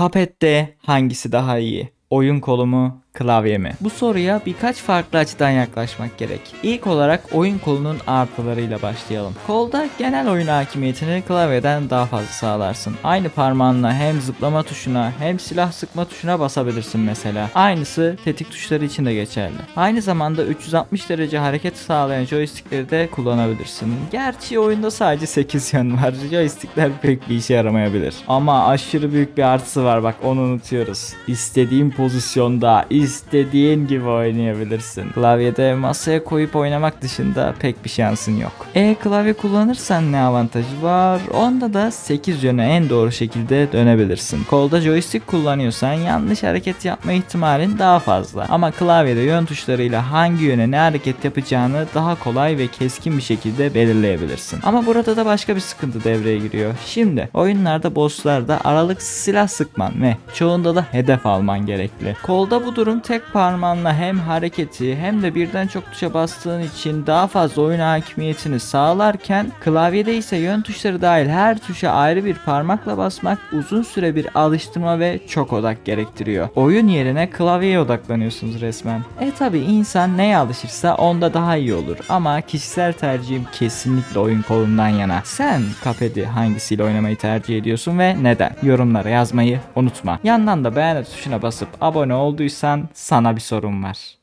Cuphead'de hangisi daha iyi? Oyun kolu mu, klavye mi? Bu soruya birkaç farklı açıdan yaklaşmak gerek. İlk olarak oyun kolunun artılarıyla başlayalım. Kolda genel oyun hakimiyetini klavyeden daha fazla sağlarsın. Aynı parmağınla hem zıplama tuşuna hem silah sıkma tuşuna basabilirsin mesela. Aynısı tetik tuşları için de geçerli. Aynı zamanda 360 derece hareket sağlayan joystickleri de kullanabilirsin. Gerçi oyunda sadece 8 yön var. Joystickler pek bir işe yaramayabilir. Ama aşırı büyük bir artısı var bak onu unutuyoruz. İstediğin pozisyonda, istediğin gibi oynayabilirsin. Klavyede masaya koyup oynamak dışında pek bir şansın yok. E klavye kullanırsan ne avantajı var? Onda da 8 yöne en doğru şekilde dönebilirsin. Kolda joystick kullanıyorsan yanlış hareket yapma ihtimalin daha fazla. Ama klavyede yön tuşlarıyla hangi yöne ne hareket yapacağını daha kolay ve keskin bir şekilde belirleyebilirsin. Ama burada da başka bir sıkıntı devreye giriyor. Şimdi oyunlarda bosslarda aralıksız silah sıkman ve çoğunda da hedef alman gerekli. Kolda bu durum tek parmağınla hem hareketi hem de birden çok tuşa bastığın için daha fazla oyun hakimiyetini sağlarken klavyede ise yön tuşları dahil her tuşa ayrı bir parmakla basmak uzun süre bir alıştırma ve çok odak gerektiriyor. Oyun yerine klavyeye odaklanıyorsunuz resmen. E tabi insan neye alışırsa onda daha iyi olur ama kişisel tercihim kesinlikle oyun kolundan yana. Sen Cuphead'i hangisiyle oynamayı tercih ediyorsun ve neden? Yorumlara yazmayı unutma. Yandan da beğen tuşuna basıp abone olduysan sana bir sorum var.